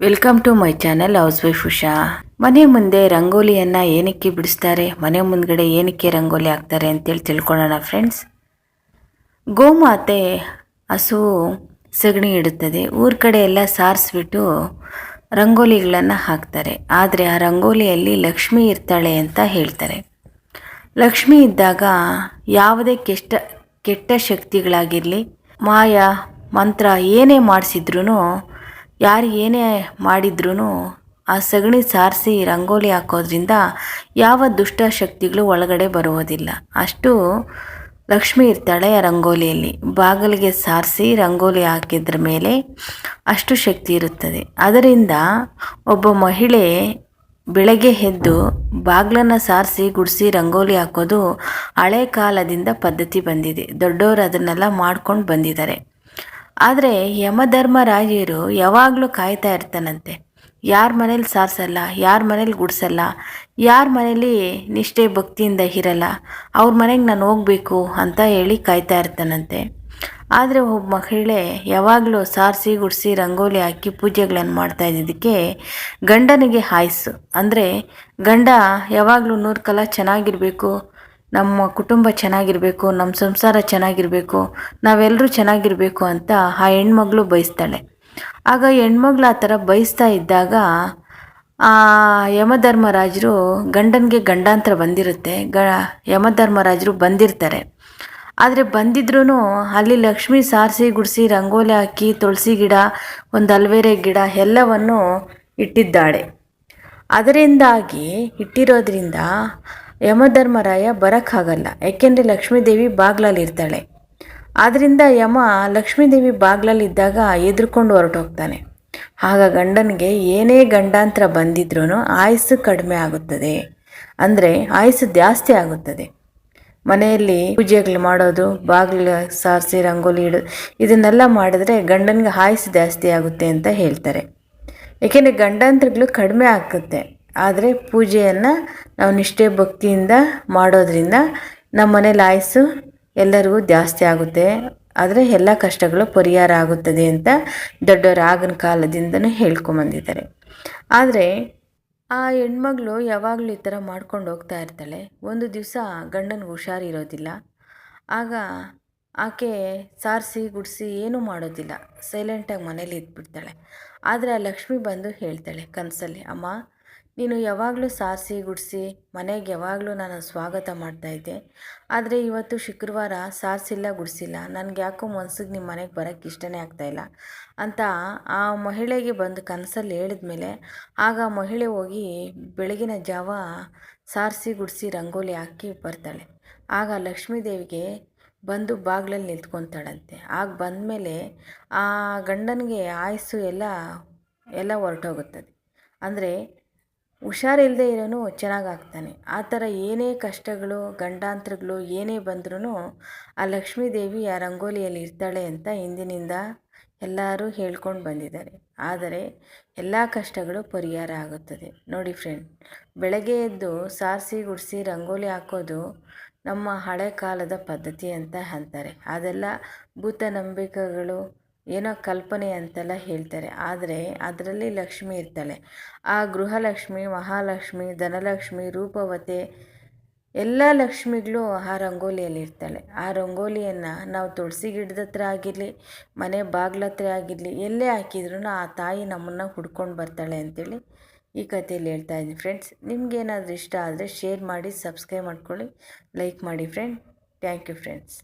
Welcome to my channel house wife Usha ಮನೆ ಮುಂದೆ ರಂಗೋಲಿಯನ್ನ ಏನಕ್ಕೆ ಬಿಡಿಸ್ತಾರೆ? ಮನೆ ಮುಂದ್ಗಡೆ ಏನಕ್ಕೆ ರಂಗೋಲಿ ಹಾಕ್ತಾರೆ ಅಂತೇಳಿ ತಿಳ್ಕೊಳ್ಳೋಣ ಫ್ರೆಂಡ್ಸ್ ಗೋಮಾತೆ ಹಸು ಸಗಣಿ ಇಡುತ್ತದೆ. ಊರ ಕಡೆ ಎಲ್ಲ ಸಾರಿಸ್ಬಿಟ್ಟು ರಂಗೋಲಿಗಳನ್ನು ಹಾಕ್ತಾರೆ. ಆದರೆ ಆ ರಂಗೋಲಿಯಲ್ಲಿ ಲಕ್ಷ್ಮಿ ಇರ್ತಾಳೆ ಅಂತ ಹೇಳ್ತಾರೆ. ಲಕ್ಷ್ಮಿ ಇದ್ದಾಗ ಯಾವುದೇ ಕೆಟ್ಟ ಕೆಟ್ಟ ಶಕ್ತಿಗಳಾಗಿರಲಿ, ಮಾಯ, ಮಂತ್ರ ಏನೇ ಮಾಡಿಸಿದ್ರೂ ಯಾರು ಏನೇ ಮಾಡಿದ್ರೂ ಆ ಸಗಣಿ ಸಾರಿಸಿ ರಂಗೋಲಿ ಹಾಕೋದ್ರಿಂದ ಯಾವ ದುಷ್ಟ ಶಕ್ತಿಗಳು ಒಳಗಡೆ ಬರುವುದಿಲ್ಲ. ಅಷ್ಟು ಲಕ್ಷ್ಮಿ ಇರ್ತಾಳೆ ಆ ರಂಗೋಲಿಯಲ್ಲಿ. ಬಾಗಿಲಿಗೆ ಸಾರಿಸಿ ರಂಗೋಲಿ ಹಾಕಿದ್ರ ಮೇಲೆ ಅಷ್ಟು ಶಕ್ತಿ ಇರುತ್ತದೆ. ಅದರಿಂದ ಒಬ್ಬ ಮಹಿಳೆ ಬೆಳಗ್ಗೆ ಎದ್ದು ಬಾಗಿಲನ್ನು ಸಾರಿಸಿ, ಗುಡಿಸಿ, ರಂಗೋಲಿ ಹಾಕೋದು ಹಳೆ ಕಾಲದಿಂದ ಪದ್ಧತಿ ಬಂದಿದೆ. ದೊಡ್ಡವರು ಅದನ್ನೆಲ್ಲ ಮಾಡ್ಕೊಂಡು ಬಂದಿದ್ದಾರೆ. ಆದರೆ ಯಮಧರ್ಮರಾಜರು ಯಾವಾಗಲೂ ಕಾಯ್ತಾ ಇರ್ತಾನಂತೆ. ಯಾರ ಮನೇಲಿ ಸಾರಿಸಲ್ಲ, ಯಾರ ಮನೇಲಿ ಗುಡಿಸಲ್ಲ, ಯಾರ ಮನೇಲಿ ನಿಷ್ಠೆ ಭಕ್ತಿಯಿಂದ ಇರಲ್ಲ, ಅವ್ರ ಮನೆಗೆ ನಾನು ಹೋಗಬೇಕು ಅಂತ ಹೇಳಿ ಕಾಯ್ತಾ ಇರ್ತಾನಂತೆ. ಆದರೆ ಒಬ್ಬ ಮಹಿಳೆ ಯಾವಾಗಲೂ ಸಾರಿಸಿ ಗುಡಿಸಿ ರಂಗೋಲಿ ಹಾಕಿ ಪೂಜೆಗಳನ್ನು ಮಾಡ್ತಾ ಇದ್ದಿದ್ದಕ್ಕೆ ಗಂಡನಿಗೆ ಹಾಯಸು. ಅಂದರೆ ಗಂಡ ಯಾವಾಗಲೂ ನೂರು ಕಲ ಚೆನ್ನಾಗಿರಬೇಕು ನಮ್ಮ ಕುಟುಂಬ ಚೆನ್ನಾಗಿರಬೇಕು, ನಮ್ಮ ಸಂಸಾರ ಚೆನ್ನಾಗಿರಬೇಕು ನಾವೆಲ್ಲರೂ ಚೆನ್ನಾಗಿರಬೇಕು ಅಂತ ಆ ಹೆಣ್ಮಗಳು ಬಯಸ್ತಾಳೆ. ಆಗ ಹೆಣ್ಮಗ್ಳು ಆ ಥರ ಬಯಸ್ತಾ ಇದ್ದಾಗ ಆ ಯಮಧರ್ಮರಾಜರು ಗಂಡನಿಗೆ ಗಂಡಾಂತರ ಬಂದಿರುತ್ತೆ, ಗ ಯಮಧರ್ಮರಾಜರು ಬಂದಿರ್ತಾರೆ. ಆದರೆ ಬಂದಿದ್ರೂ ಅಲ್ಲಿ ಲಕ್ಷ್ಮಿ ಸಾರಿಸಿ ಗುಡಿಸಿ, ರಂಗೋಲಿ ಹಾಕಿ, ತುಳಸಿ ಗಿಡ, ಒಂದು ಅಲ್ವೇರೆ ಗಿಡ ಎಲ್ಲವನ್ನು ಇಟ್ಟಿದ್ದಾಳೆ. ಅದರಿಂದಾಗಿ, ಇಟ್ಟಿರೋದ್ರಿಂದ ಯಮಧರ್ಮರಾಯ ಬರೋಕ್ಕಾಗಲ್ಲ, ಯಾಕೆಂದರೆ ಲಕ್ಷ್ಮೀದೇವಿ ಬಾಗ್ಲಲ್ಲಿ ಇರ್ತಾಳೆ. ಆದ್ದರಿಂದ ಯಮ ಲಕ್ಷ್ಮೀದೇವಿ ಬಾಗ್ಲಲ್ಲಿದ್ದಾಗ ಎದುರ್ಕೊಂಡು ಹೊರಟೋಗ್ತಾನೆ. ಆಗ ಗಂಡನಿಗೆ ಏನೇ ಗಂಡಾಂತರ ಬಂದಿದ್ರೂ ಆಯಸ್ಸು ಕಡಿಮೆ ಆಗುತ್ತದೆ. ಅಂದರೆ ಆಯಸ್ಸು ಜಾಸ್ತಿ ಆಗುತ್ತದೆ. ಮನೆಯಲ್ಲಿ ಪೂಜೆಗಳು ಮಾಡೋದು, ಬಾಗಿಲು ಸಾರಿಸಿ, ರಂಗೋಲಿ ಇಡೋದು ಇದನ್ನೆಲ್ಲ ಮಾಡಿದ್ರೆ ಗಂಡನಿಗೆ ಆಯಸ್ಸು ಜಾಸ್ತಿ ಆಗುತ್ತೆ ಅಂತ ಹೇಳ್ತಾರೆ. ಏಕೆಂದರೆ ಗಂಡಾಂತರಗಳು ಕಡಿಮೆ ಆಗುತ್ತೆ. ಆದರೆ ಪೂಜೆಯನ್ನು ನಾವು ನಿಷ್ಠೆ ಭಕ್ತಿಯಿಂದ ಮಾಡೋದ್ರಿಂದ ನಮ್ಮ ಮನೇಲಿ ಆಯಸ್ಸು ಎಲ್ಲರಿಗೂ ಜಾಸ್ತಿ ಆಗುತ್ತೆ. ಆದರೆ ಎಲ್ಲ ಕಷ್ಟಗಳು ಪರಿಹಾರ ಆಗುತ್ತದೆ ಅಂತ ದೊಡ್ಡವರು ಆಗಿನ ಕಾಲದಿಂದನೂ ಹೇಳ್ಕೊಂಬಂದಿದ್ದಾರೆ. ಆದರೆ ಆ ಹೆಣ್ಮಗಳು ಯಾವಾಗಲೂ ಈ ಥರ ಮಾಡ್ಕೊಂಡು ಹೋಗ್ತಾ ಇರ್ತಾಳೆ. ಒಂದು ದಿವಸ ಗಂಡನಿಗೆ ಹುಷಾರಿರೋದಿಲ್ಲ ಆಗ ಆಕೆ ಸಾರಿಸಿ, ಗುಡಿಸಿ ಏನೂ ಮಾಡೋದಿಲ್ಲ. ಸೈಲೆಂಟಾಗಿ ಮನೇಲಿ ಇದ್ಬಿಡ್ತಾಳೆ. ಆದರೆ ಆ ಲಕ್ಷ್ಮಿ ಬಂದು ಹೇಳ್ತಾಳೆ ಕನಸಲ್ಲಿ, ಅಮ್ಮ ನೀನು ಯಾವಾಗಲೂ ಸಾರಿಸಿ ಗುಡಿಸಿ, ಮನೆಗೆ ಯಾವಾಗಲೂ ನಾನು ಸ್ವಾಗತ ಮಾಡ್ತಾಯಿದ್ದೆ ಆದರೆ ಇವತ್ತು ಶುಕ್ರವಾರ ಸಾರಿಸಿಲ್ಲ, ಗುಡಿಸಿಲ್ಲ. ನನಗೆ ಯಾಕೋ ಮನ್ಸಿಗೆ ನಿಮ್ಮ ಮನೆಗೆ ಬರೋಕ್ಕೆ ಇಷ್ಟನೇ ಆಗ್ತಾಯಿಲ್ಲ ಅಂತ ಆ ಮಹಿಳೆಗೆ ಬಂದು ಕನಸಲ್ಲಿ ಹೇಳಿದ್ಮೇಲೆ ಆಗ ಮಹಿಳೆ ಹೋಗಿ ಬೆಳಗಿನ ಜಾವ ಸಾರಿಸಿ, ಗುಡಿಸಿ ರಂಗೋಲಿ ಹಾಕಿ ಬರ್ತಾಳೆ. ಆಗ ಲಕ್ಷ್ಮೀದೇವಿಗೆ ಬಂದು ಬಾಗಿಲಲ್ಲಿ ನಿಂತ್ಕೊತಾಳಂತೆ. ಆಗ ಬಂದಮೇಲೆ ಆ ಗಂಡನಿಗೆ ಆಯಸ್ಸು ಎಲ್ಲ ಎಲ್ಲ ಹೊರಟೋಗುತ್ತದೆ. ಅಂದರೆ ಹುಷಾರಿಲ್ಲದೆ ಇರೋನು ಚೆನ್ನಾಗಾಗ್ತಾನೆ. ಆ ಥರ ಏನೇ ಕಷ್ಟಗಳು, ಗಂಡಾಂತರಗಳು ಏನೇ ಬಂದ್ರೂ ಆ ಲಕ್ಷ್ಮೀದೇವಿ ಆ ರಂಗೋಲಿಯಲ್ಲಿ ಇರ್ತಾಳೆ ಅಂತ ಹಿಂದಿನಿಂದ ಎಲ್ಲರೂ ಹೇಳ್ಕೊಂಡು ಬಂದಿದ್ದಾರೆ. ಆದರೆ ಎಲ್ಲ ಕಷ್ಟಗಳು ಪರಿಹಾರ ಆಗುತ್ತದೆ. ನೋಡಿ ಫ್ರೆಂಡ್ ಬೆಳಗ್ಗೆ ಎದ್ದು ಸಾರಿಸಿ ಗುಡಿಸಿ ರಂಗೋಲಿ ಹಾಕೋದು ನಮ್ಮ ಹಳೆ ಕಾಲದ ಪದ್ಧತಿ ಅಂತ ಅಂತಾರೆ. ಅದೆಲ್ಲ ಭೂತ ನಂಬಿಕೆಗಳು ಏನೋ ಕಲ್ಪನೆ ಅಂತೆಲ್ಲ ಹೇಳ್ತಾರೆ. ಆದರೆ ಅದರಲ್ಲಿ ಲಕ್ಷ್ಮಿ ಇರ್ತಾಳೆ. ಆ ಗೃಹಲಕ್ಷ್ಮಿ, ಮಹಾಲಕ್ಷ್ಮಿ, ಧನಲಕ್ಷ್ಮಿ, ರೂಪವತೆ ಎಲ್ಲ ಲಕ್ಷ್ಮಿಗಳು ಆ ರಂಗೋಲಿಯಲ್ಲಿ ಇರ್ತಾಳೆ. ಆ ರಂಗೋಲಿಯನ್ನು ನಾವು ತುಳಸಿ ಗಿಡದ ಹತ್ರ ಆಗಿರಲಿ, ಮನೆ ಬಾಗ್ಲ ಹತ್ರ ಆಗಿರಲಿ, ಎಲ್ಲೇ ಹಾಕಿದ್ರೂ ಆ ತಾಯಿ ನಮ್ಮನ್ನು ಹುಡ್ಕೊಂಡು ಬರ್ತಾಳೆ ಅಂತೇಳಿ ಈ ಕಥೆಯಲ್ಲಿ ಹೇಳ್ತಾ ಇದ್ದೀನಿ ಫ್ರೆಂಡ್ಸ್. ನಿಮ್ಗೇನಾದರೂ ಇಷ್ಟ ಆದರೆ ಶೇರ್ ಮಾಡಿ, ಸಬ್ಸ್ಕ್ರೈಬ್ ಮಾಡ್ಕೊಳ್ಳಿ, ಲೈಕ್ ಮಾಡಿ ಫ್ರೆಂಡ್. Thank you friends.